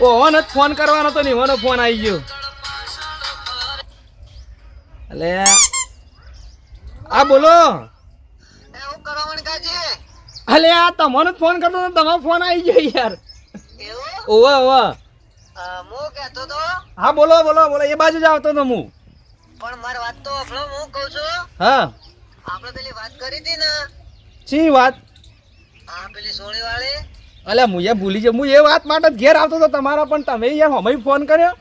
અલ્યા જ ફોન કરવાનો તો નહીં ફોન આવી ગયો. અલે. આ બોલો. અલે આ તમને ફોન કરતો તો તમારો ફોન આવી ગયો યાર. ઓવા ઓવા. હું બોલો બોલો બોલો એ બાજુ જ આવતો તો હું. પણ મારી વાત તો આપણો હું. કહું છું હા આપણે પેલી વાત કરી હતી ને? શી વાત? હા પેલી સોળી વાળી અલ્યા હું એ ભૂલી ગયો હું એ વાત માટે જ ઘેર આવતો હતો. તમારા પણ તમે યાર અમે ફોન કર્યો.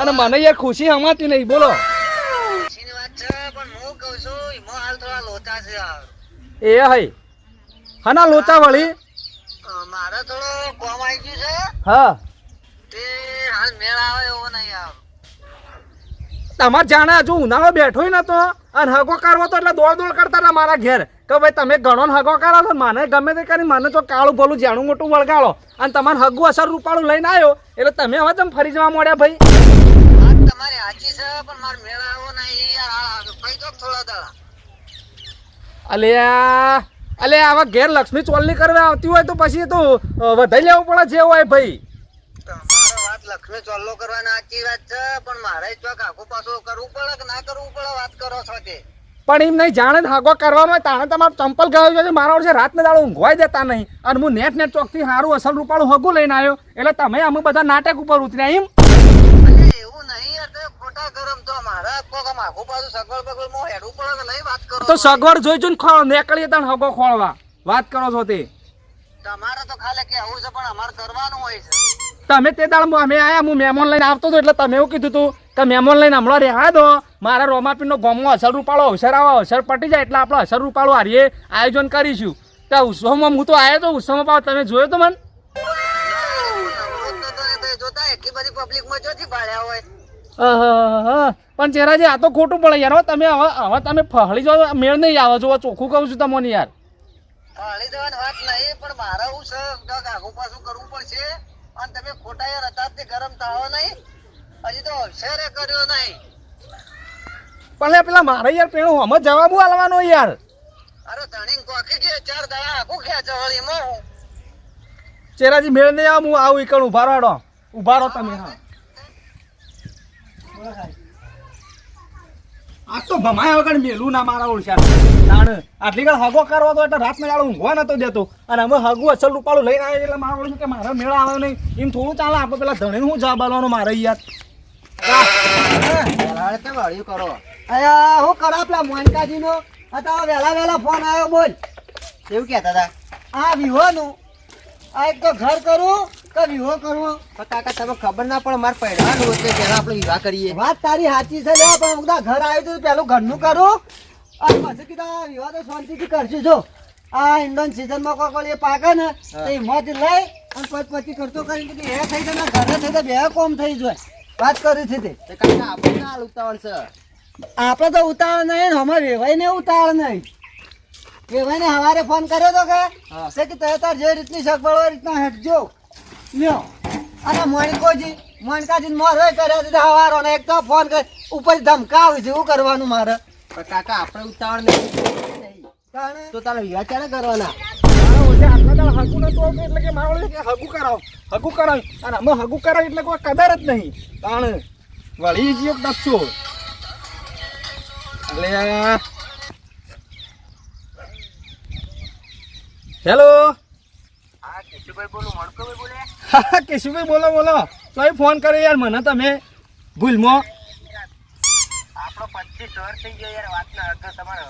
અને મને યાર ખુશી હમાતી નહીં. બોલો. વાત છે પણ હું કહું છું હાલ થોડા લોચા છે હાલ. એ હઈ. ના લોચા વળી? મારે થોડો કોમ આવી ગયું છે. હા. તે હાલ મેળ આવે એવો નહીં આવ તમારે જાણે હજુ ઉનાળો બેઠો નતો. અને હગો કરવો તો એટલે દોડ દોડ કરતા હતા મારા ઘેર. કે ભાઈ તમે ઘણો ને હગો કરો છો મને ગમે તે કરી મને તો કાળું ભલું જાણું મોટું વળગાડો. અને તમારે હગું અસર રૂપાળું લઈને આવ્યો. એટલે તમે હવે તમે ફરી જવા મળ્યા ભાઈ? તમારે છે પણ મારે મેળ નહીં યાર ભાઈ તો થોડા દાડા. અલ્યા અલ્યા આવા ઘેર લક્ષ્મી ચોલની કરવા આવતી હોય તો પછી તો વધારે વધાઈ લેવું પડે જે હોય ભાઈ. લક્ષ્મી ચોલ્લો કરવાના સાચી વાત છે પણ મારે ચોક આખું પાછું કરવું પડે કે ના કરવું પડે વાત કરો છો તે પણ એમ નહીં જાણે હાગો કરવાનો તાણે તમારે ચંપલ ગયો છે મારા વર્ષે રાતને દાડો ઊંઘવાય દેતા નહીં. અને હું નેટ નેટ ચોકથી સારું અસલ રૂપાળું હગું લઈને આવ્યો એટલે તમે અમે બધા નાટક ઉપર ઉતર્યા એમ? એવું નહીં યાર તે સગવડ જોઈ જોઈને નીકળીએ તને હગો ખોળવા. વાત કરો છો તે. તમારે તો ખાલી કે આવું છે પણ અમારે કરવાનું હોય છે. તમે તે દાળ અમે આયા હું મહેમાન લઈને આવતો હતો એટલે તમે એવું કીધું હતું કે મહેમાન લઈને હમણાં રહેવા દો. મારા રોમાપીનો ગોમમાં અસર રૂપાળો અવસર આવો અવસર પટી જાય એટલે આપણે અસર રૂપાળો હારીએ આયોજન કરીશું. તો ઉત્સવમાં હું તો આવ્યો તો ઉત્સવમાં પાવ તમે જોયો તો મને? પણ ચહેરાજી આ તો ખોટું પડે યાર. તમે હવે હવે તમે ફહળી જાઓ મેળ નહીં આવો છો ચોખ્ખું કહું છું તમને યાર. ફાળી દેવાની વાત નહીં પણ મારે હું છે કાંઈક આખું પાછું કરવું પડશે. અને તમે ખોટા યાર અત્યારથી ગરમ થાવો નહીં. હજી તો શેરે કર્યો નહીં. પણ પેલા મારે યાર પેલો હમ જવાબો આલવાનો યાર? અરે ધણી કોકી ગયા ચાર દાડા આખું ખેંચે વળી મો ચેરાજી મેળ નહીં આવું હું આવું ઈકણ ઊભા રહો ઊભા રહો તમે હા આ તો ભમાયા વગર મેલું ના મારા ઓળખ્યા તાણ આટલી ઘર હગો કરવો તો એટલે રાત દાડો ઊંઘવા નતો દેતો. અને અમે હગું અસલ રૂપાળું લઈને આવ્યા એટલે મારા ઓળખ્યું કે મારા મેળા આવે નહીં. એમ થોડું ચાલે આપણે પેલા ધણે હું જવાબ આલવાનો મારે યાર? કરો? અયા હું કરો પેલા મોનકાજી નો હતા વહેલા વહેલા ફોન આવ્યો બોલ. એવું કહેતા હતા? આ વિહો નું આ એક તો ઘર કરું કે વિહો કરવો પણ કાકા તમે ખબર ના પડે મારે હોય પેલા આપણે વિવાહ કરીએ. વાત તારી સાચી છે લે પણ બધા ઘર આવ્યું તો પેલું ઘરનું કરો. અને પછી કીધા વિવાહ તો શાંતિથી કરશું. જો આ ઇન્ડોન સિઝનમાં કોઈ એ પાકે ને તો એ મોજ લઈ અને પછી પછી કરતો કરીને એ થઈ જાય ઘરે થઈ જાય બે કોમ થઈ જાય વાત કરી છે તે. કાકા આપણે ના ઉતાવળ છે. આપણે તો ઉતાવળ નહીં અમારે વેવાઈ ને ઉતાવળ નહીં. વેવાય ને સવારે ફોન કર્યો તો કે તે કે તાર જે રીતની સગવડ હોય રીતના હટજો લ્યો. અને મોણકોજી મોણકાજી મોર કર્યો તો હવારો ને એક તો ફોન કરે. ઉપર ધમકાવે છે શું કરવાનું મારે? કાકા આપણે ઉતાવળ નહીં તો તારે વિવાહ ક્યારે કરવાના? મારા ઓળખે આટલા દાડા હગું નતું આવતું એટલે કે મારા ઓળખે કે હગુ કરાવો હગું કરાવ. અને અમે હગુ કરાવ એટલે કોઈ કદર જ નહીં. તાણ વળી જીયો દક્ષો એટલે હેલો? હા કેશુભાઈ બોલું બોલે? હા કેશુભાઈ બોલો બોલો. તોય ફોન કર્યો યાર મને તમે. ભૂલમાં. આપણો પચીસ વર્ષ થઈ ગયો યાર વાત ના હતો તમારે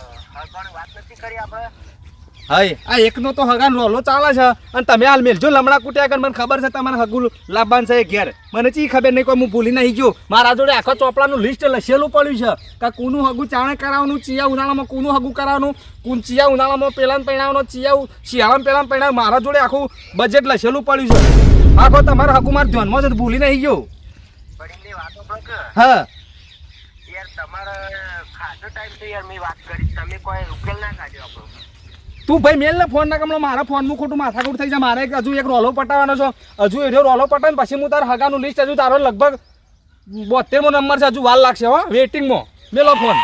વાત નથી કરી આપણે. હાય. આ એકનો તો હગાન રોલો ચાલે છે. અને તમે હાલ મેલજો લમડા કુટ્યા કર મને ખબર છે તમારે હગું લાભવાન છે ઘેર. મને ચી ખબર નહીં કોઈ હું ભૂલી નહીં ગયો. મારા જોડે આખો ચોપડાનું લિસ્ટ લસેલું પડ્યું છે કે કુનું હગું ચાણે કરાવવાનું ચિયા ઉનાળામાં કુનું હગું કરાવવાનું કુન ચિયા ઉનાળામાં પેલાને પહેણાવવાનું ચિયા શિયાળામાં પેલાને પહેણાવ મારા જોડે આખું બજેટ લસેલું પડ્યું છે. આખો તમારે હગું મારા ધ્યાનમાં છે ભૂલી નહીં ગયો. હા. યાર તમારે ખાસો ટાઈમ તો યાર મેં વાત કરી. તમે કોઈ ઉકેલ ના કાઢ્યો આપણો. તું ભાઈ મેલ ને ફોન ના કમલો મારા ફોનનું ખોટું માથાકૂટ થઈ જાય. મારે હજુ એક રોલો પટાવવાનો છો. હજુ એ રોલો પટાવીને પછી હું તારા હગાનું લિસ્ટ હજુ તારો લગભગ બોતેરમો નંબર છે, હજુ વાર લાગશે, હો. વેઇટિંગમાં મેલો ફોન.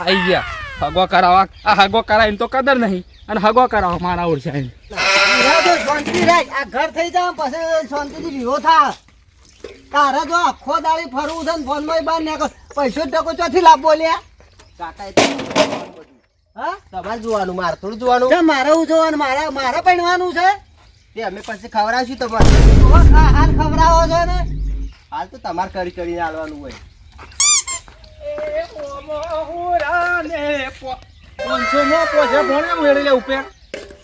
આવી ગયા. હગો કરાવવા. આ હગો કરાવીને તો કદર નહીં. અને હગો કરાવો મારા ઓળખે શાંતિ રાખ. આ ઘર થઈ જાય પછી શાંતિથી વિવો થા. તારે જો આખો દાડી ફરવું છે ને ફોનમાં બાર નીકળ. પૈસો ટકો ચોથી લાભ લ્યા કાકા. હા? તમારે જોવાનું મારે થોડું જોવાનું. મારે હું જોવાનું? મારે મારે પહેરવાનું છે? તે અમે પછી ખવડાવશું તમારે. હાલ ખવડાવો છો ને? હાલ તો તમારે કરી કરીને હાલવાનું હોય.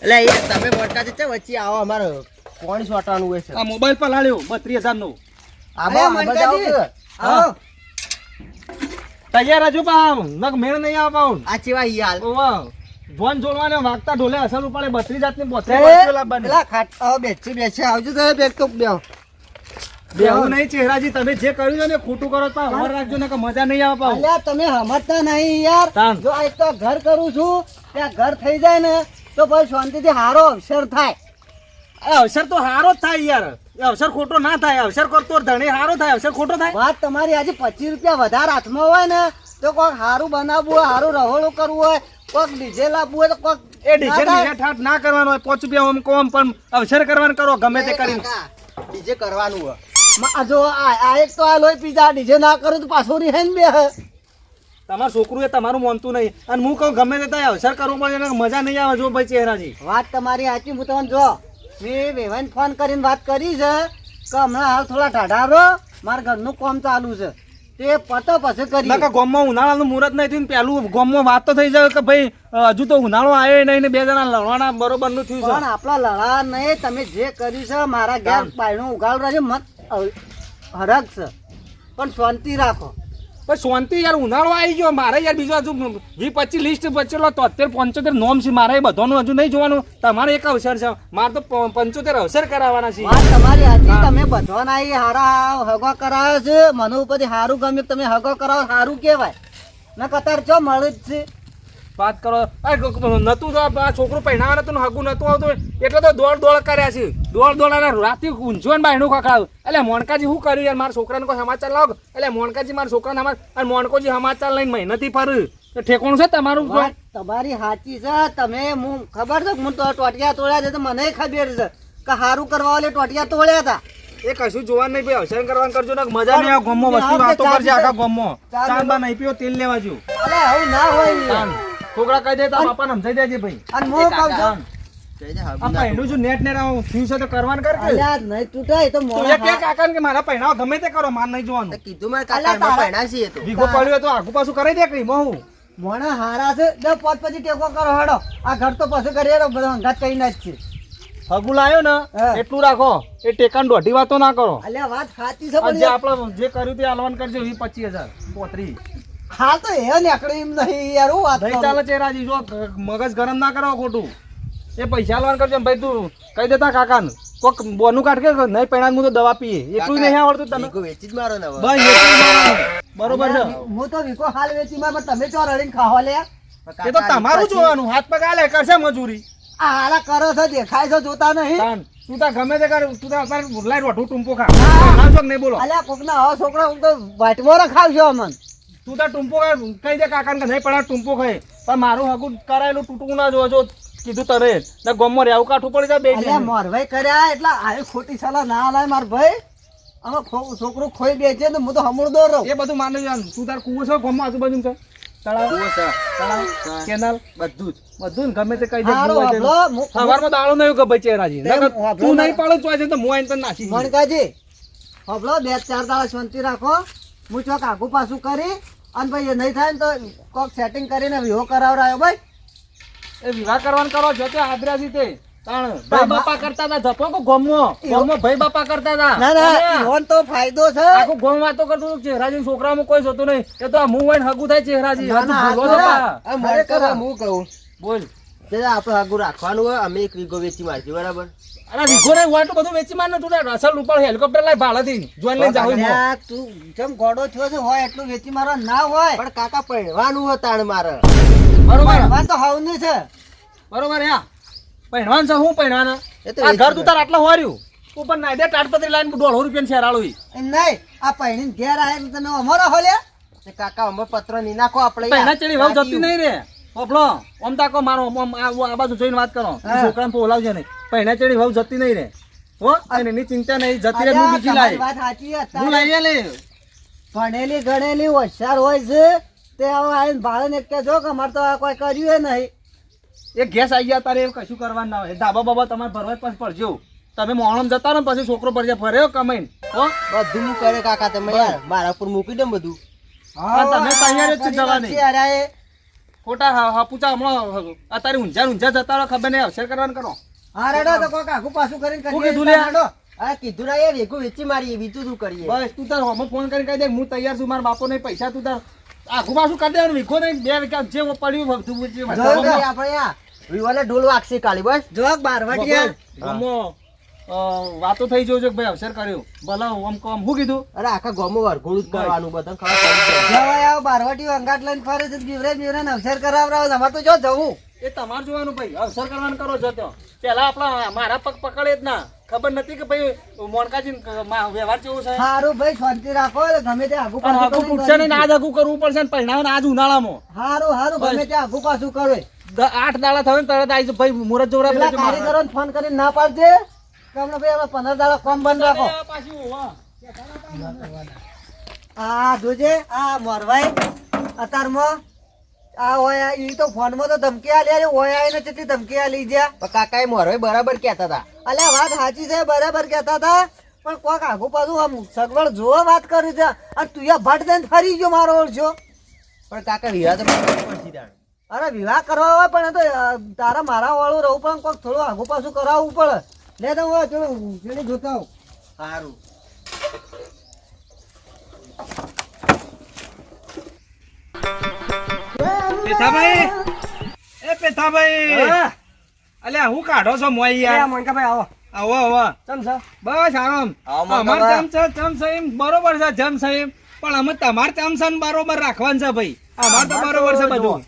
એટલે એ તમે મોટા છે વચ્ચે આવો અમારે કોણ સોટવાનું હોય છે. આ મોબાઈલ પર લાડ્યો બત્રીસ હજાર નો કે? આવો. તૈયાર હજુ પા નક મેળ નહીં આવે પાઉન આ ચેવા યાર. ઓવા. જોન જોડવાને વાગતા ઢોલે અસર ઉપાડે બત્રી જાતની પોતે એ, લાવવાની. પેલા ખાટ આવો બેસી બેસી આવજો તો બેગ તો બેહો. બેવું નહીં ચહેરાજી તમે જે કર્યું છે ને ખોટું કરો તો હમર રાખજો ને કે મજા નહીં આવે પાઉં અલ્યા તમે સમજતા નહીં યાર. જો આ એક તો ઘર કરું છું ત્યાં ઘર થઈ જાય ને તો ભાઈ શાંતિથી હારો અવસર થાય. અરે અવસર તો હારો જ થાય યાર. અવસર ખોટો ના થાય અવસર કરતો ધણી સારો થાય અવસર ખોટો થાય. વાત તમારી આજે પચીસ રૂપિયા વધારે હાથમાં હોય ને તો કોઈક સારું બનાવવું હોય સારું રહોળું કરવું હોય કોઈક ડીજે લાવવું હોય તો કોઈક એ ડીજે બીજા ઠાઠ ના કરવાનો હોય પાંચ રૂપિયા ઓમ કોમ પણ અવસર કરવાનું કરો ગમે તે કરીને. ડીજે કરવાનું હોય. જો આ એક તો આ લોહી પીઝા ડીજે ના કરું તો પાછો ને બે તમારું છોકરું એ તમારું માનતું નહીં. અને હું કહું ગમે તે થાય અવસર કરવો પડે મજા નહીં આવે જો ભાઈ ચહેરાજી વાત તમારી સાચી હું તમને જો મેં વેવાઈને ફોન કરીને વાત કરી છે કે હમણાં હાલ થોડા ઢાઢા રહો મારા ઘરનું કામ ચાલુ છે. તે પતો પછી કરી કે ગોમમાં ઉનાળાનું મુહૂર્ત નહીં થયું પેલું ગોમમાં વાત તો થઈ જાય કે ભાઈ હજુ તો ઉનાળો આવ્યો નહીં ને બે જણા લડવાના બરોબરનું થયું પણ આપણા લડા નહીં તમે જે કર્યું છે મારા ઘેર બાયણું ઉગાડ છે મત હરક છે. પણ શાંતિ રાખો. પણ શાંતિ યાર ઉનાળો આવી ગયો. મારે યાર બીજો હજુ વી પચીસ લિસ્ટ બચેલો તોતેર પંચોતેર નોમ છે. મારે એ બધાનું હજુ નહીં જોવાનું. તમારે એક અવસર છે. મારે તો પંચોતેર અવસર કરાવવાના છે. તમારી હાચી તમે બધાના અહીં હારા હગો કરાવ્યો છે. મને ઉપરથી સારું ગમ્યું તમે હગો કરાવો સારું કહેવાય. ના કતાર ચો મળે જ છે. વાત કરો. નતું તો આ છોકરું પહેણાવા નતું હગું નતું આવતું એટલે તો દોડ દોડ કર્યા છે. દોડ દોડ અને રાતે ઊંઝો ને બાયણું ખખડાવ્યું એટલે મોનકાજી શું કર્યું યાર? મારા છોકરાને કોઈ સમાચાર લાવો એટલે મોનકાજી મારા છોકરાને સમાચાર અને મોનકોજી સમાચાર લઈને મહેનતી ફરું. ઠેકોણું છે તમારું? તમારી સાચી છે. તમે હું ખબર છે હું તો ટોટિયા તોડ્યા છે તો મને ખબર છે કે સારું કરવા વાલે ટોટિયા તોડ્યા હતા. એ કશું જોવા નહીં ભાઈ. અવસર કરવાનું કરજો ને. મજા નહીં આવે ગમો વસ્તુ વાતો કરજે આખા ગમો ચાર નહીં પીઓ તેલ લેવા જો અરે આવું ના હોય. છોકરા કહી દે તારા બાપાને સમજાઈ દેજે ભાઈ. અને મો કહું છું તો કર તું તે કરો તો તો. તો કરી મોણા હારા છે. દ પાંચ પછી ટેકો કરો હડો. આ ઘર તો પછી કરી હેડો બધા અંગાત કઈ ના જ લાયો ને એટલું રાખો. એ ટેકાન દોઢી વાતો ના કરો. અલ્યા વાત સાચી છે જે આપણે જે કર્યું તે હાલવાન કરજો વી પચીસ હજાર. પોત્રી હાલ તો એ નીકળ્યું એમ નહીં યાર હું વાત. ચાલે ચેરાજી જો મગજ ગરમ ના કરો ખોટું. એ પૈસા લેવાનું કરજો ભાઈ તું કહી દેતા કાકાને. કોક બોનું કાઢ કે નહીં પૈણા હું તો દવા પીએ. એટલું નહીં આવડતું તમે વેચી જ મારો ને. બરોબર છે. હું તો વિકો હાલ વેચી માં પણ તમે ચો રડીને ખાવા લે? એ તો તમારું જોવાનું. હાથ પગ આલે કરશે મજૂરી. આ હાલા કરો છો દેખાય છે જોતા નહીં. તું તાર ગમે તે કર તું તાર તાર લાઈ રોઠું ટૂંપો ખા. ખાવ છો કે નહીં બોલો? અલ્યા કોક ના છોકરા હું તો વાટમાં રખાવજો અમન. તું તાર ટૂંપો ખા કહી દે કાકાને કે નહીં પણ ટૂંપો ખાય પણ મારું હગું કરાયેલું તૂટવું ના જોજો કીધું તને. ને ગમમાં રહેવું કાઠું પડી જાય બે અલ્યા મોરભાઈ કર્યા એટલે આવી ખોટી સલાહ ના લાય માર ભાઈ. અમે છોકરો છોકરું ખોઈ બેચે ને હું તો હમણ દોર રહું. એ બધું માને જાન તું તાર કુવો છે ગમમાં આજુબાજુ છે. તળાવ કૂવો છે. તળાવ કેનાલ. બધું જ. બધું ને ગમે તે. મુ- સવારમાં દાળો નહીં કે ભાઈ નકર હાભળો તું નહીં પાડો ચોય છે તો હું આઈને તને નાસી મણકાજી હબળો બે ચાર દાડા શાંતિ રાખો. હું ચોક આગુ પાછું કરી અને ભાઈ એ નહીં થાય ને તો કોક સેટિંગ કરીને વિહો કરાવરાયો ભાઈ એ વિવાહ કરવાનું કરો જો તે આદરાજી તે. તાણ ભાઈ બાપા કરતા હતા જપો કો ગમો? ગમો ભાઈ બાપા કરતા હતા. ના તો ફાયદો છે. આખું ગમ વાતો કરતું ચહેરાજી છોકરામાં કોઈ જોતું નહીં. એ તો આ મું વાઈને હગું થાય ચહેરાજી. આ કહું. બોલ. તે આપણે આગળ રાખવાનું હોય અમે એક વીઘો વેચી મારશું બરાબર? અરે વિઘો ને તો બધું વેચી માર ને તું તાર અસલ ઉપર હેલિકોપ્ટર લાય ભાડાથી જોઈન લઈને જાવ તું જેમ ગોડો થયો છે હોય એટલું વેચી મારવા ના હોય. પણ કાકા પહેરવાનું હોય તાણ મારે. બરોબર. વાત તો હવની છે. બરોબર યા પહેરવાન છે હું પહેરવાના? એ તો આ ઘર તું તાર આટલા હોર્યું તું પણ નાઈ દે તાડપત્રી લાઈન દોઢ રૂપિયા શેરાળું એમ નહીં આ પૈણી ઘેર આવે તો તમે અમારો હોલ્યા તે કાકા અમે પત્ર નહીં નાખો આપણે પહેલા ચડી વાવ જતી નહીં રે. ઓપલો ઓમ તાકો મારો ઓમ આ આ બાજુ જોઈને વાત કરો. હા. છોકરાને પોલાવજે નહીં. પહેણા ચડી ભાવ જતી નહીં રે. હો અને એની ચિંતા નહીં જતી રે હું બીજી લાવી વાત સાચી હું લઈ લે. ભણેલી ગણેલી હોશિયાર હોય છે તે હવે આવીને ભાડે કે જો કે અમારે તો આ કોઈ કર્યું નહીં. એ ગેસ આવી ગયા તારે એવું કશું કરવાનું ના હોય. ધાબા બાબા તમારે ભરવા પણ પાછું પડજો. તમે મોણમ જતા ને પછી છોકરો પર ફર્યો કમાઈને. હો? બધું હું કરે કાકા તમે યાર મારા ઉપર મૂકી દે બધું. હા, તમે તૈયાર જ જવાની. અરે. ખોટા હા હાપુચા હમણાં અત્યારે ઊંઝા ઊંઝા જતા રહો ખબર નહીં અવસર કરવાનું કરો. હા રેડો તો કોક આખું પાછું કરીને હું કરીએ કીધું લે? રેડો. આ કીધું ના યાર વેગું વેચી મારી બીજું શું કરીએ? બસ તું તાર હમણાં ફોન કરીને કહી દે હું તૈયાર છું મારા બાપો નહીં પૈસા તું તાર આખું પાછું કરી દેવાનું વીખો નહીં બે જે પડ્યું આપણે આ વિવાને વાગશે કાલી બસ. જો બારવાટિયા ગામમાં, વાતો થઈ જોજો કે ભાઈ અવસર કર્યો. ભલા આમ કોમ. શું કીધું? અરે આખા ગોમો વરઘોડું જ કરવાનું બધા ખબર જવાય આવ બારવાટી અંગાટ લઈને ફરે છે બીવરે બીવરે અવસર કરાવરાવ છે. તો જો જવું. એ તમારે જોવાનું ભાઈ અવસર કરવાનું કરો છો તો. પેલા આપણા મારા પગ પકડે જ ના. ખબર નથી કે ભાઈ મોનકાજી વ્યવહાર કેવો છે? સારું ભાઈ શાંતિ રાખો ગમે તે આગુ પાછું હગું પૂછશે ને આજ આગુ કરવું પડશે ને પરિણામ આજ ઉનાળામાં. સારું સારું ગમે તે આગુ પાછું કરો. આઠ દાડા થયો ને તરત આવી. ભાઈ મુરત પેલા મારા. ફોન કરીને ના પાડજે. કે ભાઈ હવે પંદર દાડા કોમ બંધ રાખો. પાછું, આ જોજે આ મોરવાઈ અતારમાં આ હોય ઈ તો ફોનમાં તો ધમકી આલી આઈને કેટલી ધમકી આલી જ્યાં? પણ કાકા એ મોરભાઈ બરાબર કહેતા હતા. અલ્યા વાત સાચી છે બરાબર કહેતા હતા પણ કોક આગુ પાછું આમ સગવડ જોવો વાત કરી છે અને તું યા ભટ દઈને ફરી ગયો મારો ઓળખ્યો પણ કાકા વિવાહ તો. અરે વિવાહ કરવા હોય પણ તો તારા મારા વાળું રહું પણ કોક થોડું આગુ પાછું કરાવવું પડે. લે તો હું થોડું જોતા સારું. પેથાભાઈ? એ પેથાભાઈ. અલ્યા હું કાઢો છો મોય યાર? મોનકાભાઈ આવો. આવો આવો. ચમ છે? બસ આરામ. અમાર ચમ છે ચમ છે એમ બરોબર છે જમ છે એમ. પણ અમે તમાર ચમ છે બરોબર રાખવાનું છે ભાઈ. અમાર તો બરોબર છે બધું.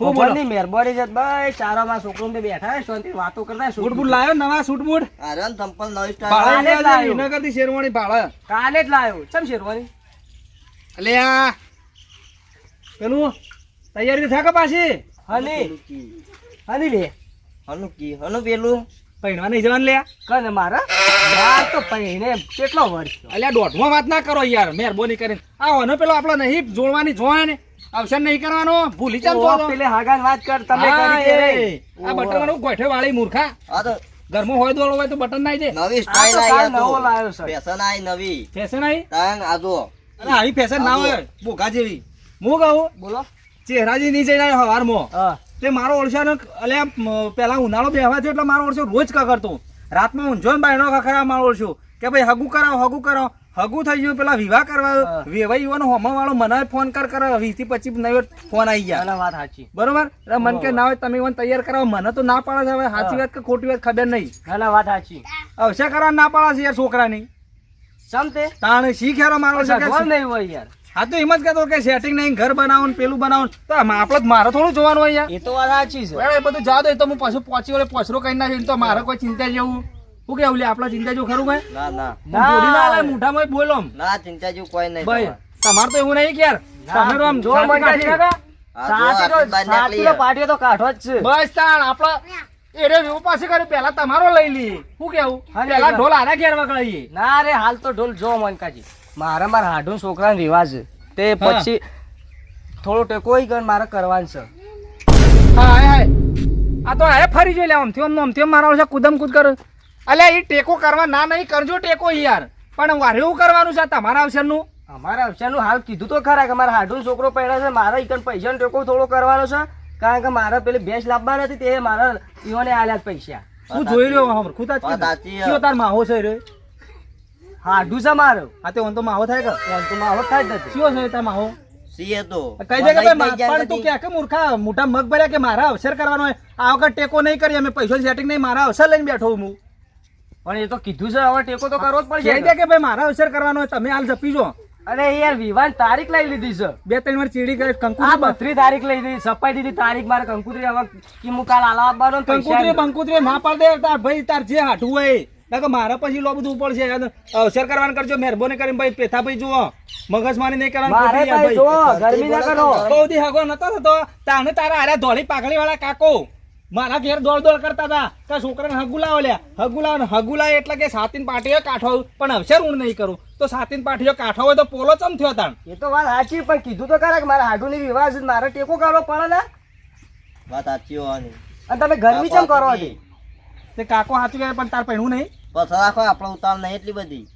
હું બોલો? મહેરબાની છે ભાઈ ચારામાં છોકરો બેઠા શાંતિ વાતો કરતા સૂટ બૂટ લાયો નવા સૂટ બૂટ આરન ચંપલ નવી સ્ટાઈલ. વિનગરથી શેરવાણી ભાડે. કાલે જ લાવ્યો. ચમ શેરવાણી અલ્યા પેલું? તૈયારી થાય કે પાછી? હની હની લે. હનુ કી હનુ પેલું. પૈણવા નહીં જવાનું લ્યા કને મારા. યાર તો પૈણે કેટલો વર્ષ અલ્યા દોઢમાં વાત ના કરો યાર. મહેરબાની કરીને. આ ઓનો પેલો આપણો નહીં. જોડવાની જોવા ને અવસર નહીં કરવાનો. ભૂલી ચાલ તો. પેલે હાગાન વાત કર. તમે કરી કે આ બટન વાળું ગોઠે વાળી મૂર્ખા. આ તો ઘરમાં હોય દોડો હોય તો બટન નાઈ દે નવી સ્ટાઈલ આઈ નવો લાવ્યો સર ફેશન આઈ નવી. ફેશન આવી તાંગ આ અરે આવી ફેશન ના હોય. બોગા જેવી. હું કહું? બોલો. ચહેરાજી જઈને આવ્યો હવારમાં તે મારો ઓળશાનો અલ્યા એટલે પેલા ઉનાળો બેહવા થયો એટલે મારો ઓળશો રોજ કકરતો રાતમાં ઊંઝો ને બાયણો ખખરા મારો ઓળશો કે ભાઈ હગું કરાવો હગું કરાવો. હગું થઈ ગયું પેલા વિવાહ કરવા. વેવાઈ યુવાનો હોમા વાળો મને ફોન કર કર વીસથી પચીસ નવે ફોન આવી ગયા. ના વાત સાચી. બરોબર? મન કે ના હોય તમે મને તૈયાર કરાવો. મને તો ના પાડે છે હવે. સાચી વાત કે ખોટી વાત ખબર નહીં. ના ના વાત સાચી. અવશ્ય કરવા ના પાડે છે યાર છોકરાની. ચમ તે? તાણે શીખ યારો મારો છે. નહીં હોય યાર. હા તો એમ જ કહેતો કે સેટિંગ નહીં ઘર બનાવું પેલું બનાવું તો આપણે મારે થોડું જોવાનું હોય એ તો વાત સાચી છે. એ બધું જવા દો તો હું પાછું પહોંચી વળે પોછરો કઈ નાખ્યું તો મારે કોઈ ચિંતા જેવું. શું કેવું લે આપણે ચિંતા જેવું ખરું ભાઈ? ના ના. ના. બોલી ના આલે મોઢામાં બોલો ના ચિંતા જેવું કોઈ નહીં ભાઈ તમારે. તો એવું નહીં યાર. તમે આમ જો શાંતિ મંગાજી કાઢી નાખો. આ જો સાચી તો તો કાઢો છે. બસ તાણ આપડે એ રે પાસે કર્યું પેલા તમારો લઈ લી શું કેવું? પેલા ઢોલ આના ઘેર વગડાઈએ ના રે હાલ તો ઢોલ જો મનકાજી. મારા મારા હાડુ છોકરાનો રિવાજ છે. તે પછી થોડો ટેકો ગણ મારે કરવાનું છે. હા હા આ તો હે ફરી જોઈ લેવા આમથી આમ આમથી મારા છે કુદમ કુદ કર. અલ્યા એ ટેકો કરવા ના નહીં કરજો ટેકો યાર. પણ વારે એવું કરવાનું છે તમારા અવસરનું? અમારા અવસરનું હાલ કીધું તો ખરા કે મારા હાડું છોકરો પડ્યા છે મારા ઈકન પૈસા ટેકો થોડો કરવાનો છે કારણ કે મારે પેલી ભેંસ લાવવા નથી તે મારા ઈઓને આલ્યા જ પૈસા. હું જોઈ રહ્યો હમણાં ખુદ. તાર માહો છે રે? હાડું છે મારો. આ તે ઓન તો માહો થાય કે? તો મારો થાય જ નથી. શું છે તાર માવો? સીએ તો. કઈ દે કે ભાઈ પણ તું કે કે મૂર્ખા મોટા મગ ભર્યા કે મારા અવસર કરવાનો હોય? આ વખત ટેકો નહીં કરી અમે પૈસા સેટિંગ નહીં મારા અવસર લઈને બેઠો હું. પણ એ તો કીધું છે હવે ટેકો તો કરવો જ કહી દે કે ભાઈ મારા અવસર કરવાનો હોય તમે હાલ જપી જો. અરે યાર વિવાન તારીખ લઈ લીધી છે. બે ત્રણ વાર ચીડી કરે આ કંકુત્રી બત્રી તારીખ લઈ દીધી સપાઈ દીધી તારીખ મારે કંકુત્રી હવે કે હું કાલ આલા આપવાનો ને પૈસા. કંકુત્રી. બંકુત્રી ના પાડ દે તાર ભાઈ તાર જે હાટું હોય કે મારા પછી લો બધું પડશે અવસર કરવાનું કરજો. મહેરબાની કરીને ભાઈ પેથા ભાઈ જુઓ મગજમારી નહીં કરવાનું મારે ભાઈ જો ગરમી ના કરો. બહુ દી હગો નતો થતો. તાને તારા આરે ધોળી પાઘડી વાળા કાકો. મારા ઘેર દોડ દોડ કરતા હતા. કે છોકરાને હગુલાવો લ્યા. હગુલા ને હગુલા એટલે કે સાતીન પાટીઓ કાઠો પણ હવે ઊંડ નહીં કરું. તો સાતીન પાટીઓ કાઠો હોય તો પોલો ચમ થયો તાણ? એ તો વાત સાચી પણ કીધું તો કરે કે મારા હાડુની વિવાહ છે મારે ટેકો કરવો પડે ને? વાત સાચી હોવાની. અને તમે ગરમી ચમ કરો હતી તે કાકો સાચું કહે પણ તાર પહેણું નહીં? પછી રાખો આપણો ઉતાર નહીં એટલી બધી.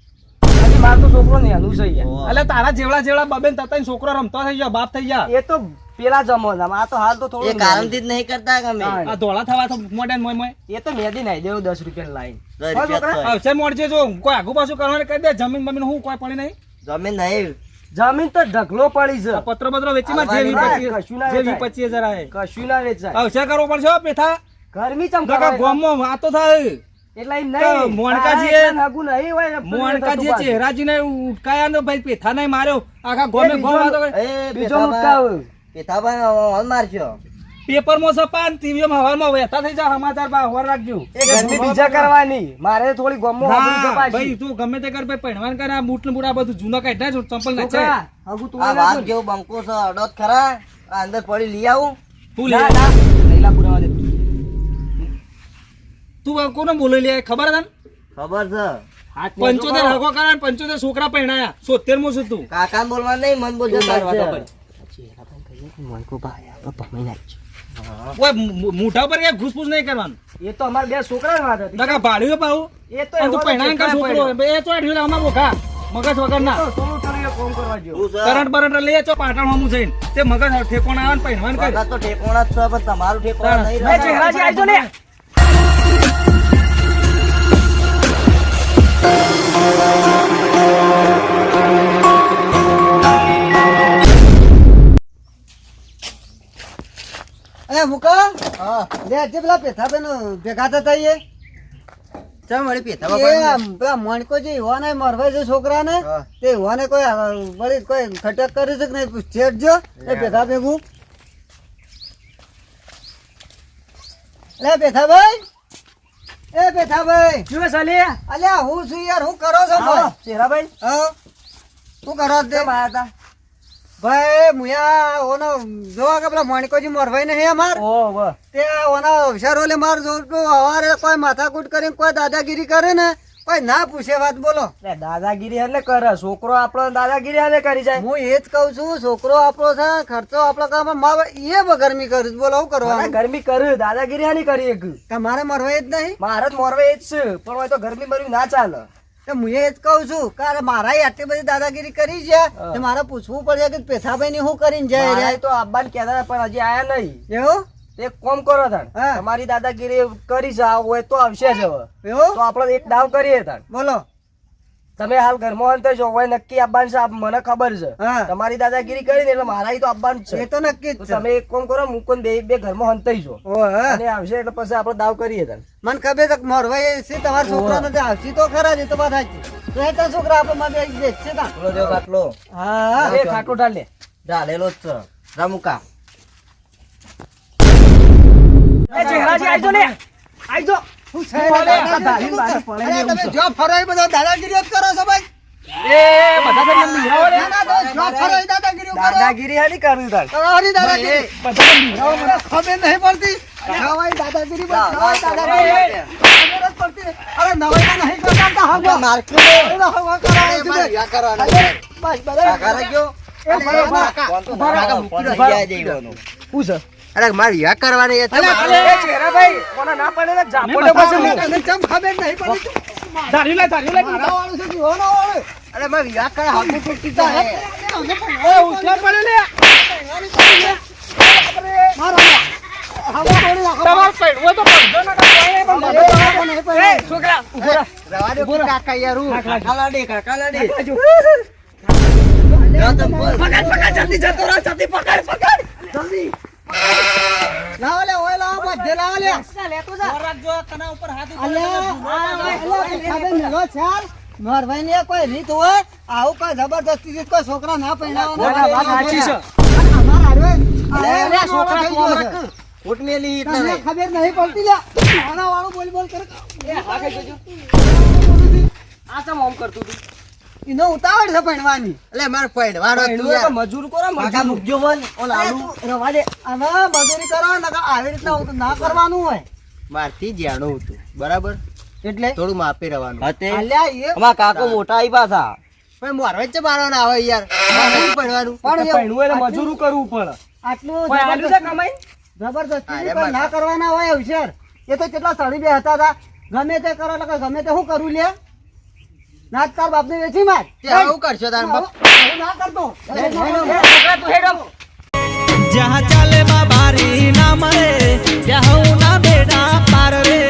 હજી તો છોકરો ને અનુ છે એટલે તારા જેવડા જેવડા બબેન તતાઈને છોકરો રમતો થઈ જા બાપ થઈ જા એ તો પેલા જમાનામાં આ તો હાલ તો એ થોડું કારણથી જ નહીં કરતા અમે? આ ધોળા થવા તો મોડે મોય મોય. એ તો મેદી નાઈ દેવું દસ રૂપિયા લાઈન. દસ રૂપિયા જ તો. અવસર મોડજે જો કોઈ આગુ પાછું કરવાનું કહી દે જમીન બમીન હું કોઈ પડી નહીં. જમીન નહીં. જમીન તો ઢગલો પડી છે. પત્ર પત્રો બત્રો વેચી માં જેવી પચીસ હજાર આવે કશું ના વેચાય. કરવો પડશે પેથા ગરમી ચમકા કાકા વાતો થાય. એટલે એમ નહીં. મોણકાજીએ- તારા નહીં હોય ને ચહેરાજી ને ઉટકાયા ને ભાઈ પેથા નહીં માર્યો. આખા ગોમે ગોમ વાતો એ બીજો પેથાભાઈ- મુક્કાવ. પેથાભાઈ હોલ મારશો પેપરમાં છપા ને ટીવીમાં હવારમાં વહેતા થઈ જા સમાચાર બા હવાર રાખજો. એ ગરમી બીજા કરવાની. મારે થોડી ગમો હગું ભાઈ તું ગમે તે કર ભાઈ પહેણવાન કર આ બૂટ ને બૂટ બધું જૂના કાઢ્યા છે ચંપલ ના છે. છોકરા, તું આ વાત. જેવું બંકો છે અડોત ખરા અંદર પડી લઈ આવું. તું લે તું કોને બોલી લે ખબર છે તને? ખબર છે. પંચોતેર હકો કરા પંચોતેર છોકરા પહેણાયા. સોતેર મો છું તું. કાકા બોલવા નહીં મન બોલ તું મારવા તો ભાઈ. ઓય, મુ- મુ- મોઢા પર ક્યાંય ઘૂસપૂસ નહીં કરવાનું? એ તો અમારા બે છોકરાની વાત ભાડ્યું પાવું એ તો અને તું એવો પહેણાય છોકરો? એ ચોટ્યું લે અમાર બોખા મગજ વગર ના કરંટ બરંટ લઈએ છો? પાટણ હમું જઈને. તે મગજ ઠેકોણ આવે ને પહેણવાન કરે. તો ઠેકોણા જ છે પણ તમારું ઠેકોણા નહીં ચહેરાજી આવજો ને. અરે મુકા. હા લે આજે પેલા પેથાબેન ભેગા થતા એ. ચમ વળી એ પેલા મણકો જે યુવાને મરવાય છે છોકરાને તે યુવાને કોઈ વળી કોઈ ખટક કરી છે કે નહીં છેડજો. એ ભેગા ભેગું લે બેઠાભાઈ એ બેઠાભાઈ. શું ચાલી અલ્યા હું છું યાર હું કરો છો ભાઈ? ચહેરાભાઈ હા? શું કરો તે? કેમ આયા તા? ભાઈ મુયા ઓનો જોવા કે પેલા માણકોજી મરવાય નહીં અમાર? ઓ. તે ઓના હોશિયાર ઓલે માર જો તો હવારે કોઈ માથાકૂટ કરીને કોઈ દાદાગીરી કરે ને ના પૂછે વાત બોલો. દાદાગીરી એટલે કરે. છોકરો આપણો દાદાગીરી એટલે કરી જાય. હું એ જ કહું છું છોકરો આપણો છે ખર્ચો આપણો કામ મા એ ગરમી કરું બોલો હું કરવા ગરમી કરું દાદાગીરી હાની કરી એક. તમારે મરવાય જ નહીં? મારે જ મરવા એ જ છે પણ હોય તો ગરમી મરવી ના ચાલે. તો હું એ જ કહું છું કે મારા આટલી બધી દાદાગીરી કરી છે મારે પૂછવું પડશે કે પેથાભાઈ ની શું કરીને જાય તો આબ્બાને કહેતા હતા પણ હજી આયા નહીં. એવું? એક કોમ કરો થાણ તમારી દાદાગીરી કરી છે હોય તો આવશે જ હવે. તો આપણે એક દાવ કરીએ થાણ બોલો. તમે હાલ ઘરમાં અંતે છો હોય નક્કી આપવાનું છે મને ખબર છે. તમારી દાદાગીરી કરી એટલે મારા તો આપવાનું છે. એ તો નક્કી જ તમે એક કોમ કરો મુકુન બે બે ઘરમાં હંતાઈ છો. અને આવશે એટલે પછી આપણે દાવ કરીએ તાણ. મને ખબર છે કે મરવાય છે તમારા છોકરા નથી આવશે તો ખરા જ તો વાત સાચી. તો એ તો છોકરા આપણે મારે એક છે તા પેલો જો કાટલો હા એ ખાટલો ઢાલે ઢાલેલો જ છે. રમુકા. એ ચહેરાજી આવજો ને આવજો શું છે દાદાગીરી તમે જો ફરો એ બધા દાદાગીરીઓ જ કરો છો ભાઈ એ બધા તો મને મિલાવો લે. ના, ના, તો જો ફરો એ દાદાગીરીઓ કરો દાદાગીરી હાની કરવી તાણ તમારી દાદાગીરી બધા મિલાવો મને. મને ખબર નહીં પડતી નવાઈ દાદાગીરી નવાઈ ખબર જ પડતી નહીં કરતા તો છે બસ, એ બરાબર. કાકા મૂકી. જવાનું. અરે મારે યા કરવાની છે. અલે. એ ચહેરાભાઈ કોને ના પડે ને ઝાપોટે મેં પછી તને. કેમ ખબર નહીં પડી ધારી લે, ધારી લે. મારા વાળું છે ઓનો વાળું? અરે મારે યા કરે હાથું તૂટી જાય એ ઉછલા પડે લે. મારો. તમારે હોય તો પડજો ના નહીં એ, છોકરા, ઊભો રવા દે કાકા યાર હું. કાકા લાડી કાકા લાડી. પકડ, પકડ, જલ્દી જતો રહો, જલ્દી પકડ, પકડ. લાવો લે, ઓય લાવો, બધે લાવો લે. ઓર રાખજો, તના ઉપર હાથ ઉપર અલ્યા, ખબર મેલો ચાલ. મારભાઈ ને કોઈ રીત હોય આવું કોઈ જબરદસ્તી થી કોઈ છોકરા ના. સાચી છે. છોકરા તું એટલે ખબર નહીં પડતી લ્યા. નાના વાળું બોલ બોલ કરે આ ચમ આમ કરતું એનો ઉતાવળ છે ભણવાની. એટલે મારે જ તું. મજૂર કરો કાકા મૂકજો મન ઓલા આલુ. રવા દે. હવે મજૂરી કરો નકર આવી રીતના હું તો ના કરવાનું હોય. મારથી જાણો હતું બરાબર? એટલે? થોડું માપી રહેવાનું. અલ્યા એ કાકો મોટા આવી પાછા પણ મારવા જ મારવાના આવે યાર. મારે ભણવાનું. પણ એ પહેણું એટલે મજૂરી કરવું પડે આટલું કમાઈ? જબરદસ્તી પણ ના કરવાના હોય હોશિયાર એ તો કેટલા સળી બે હતા તા. ગમે તે કરો એટલે ગમે તે શું કરું લે ના તાર બાપને વેચી માર. આવું કરશો તાર બાપ? ના કરતો. તું હેડો. જહા ચાલે બાબારી ના મરે ત્યાં ના બેડા પાર રે.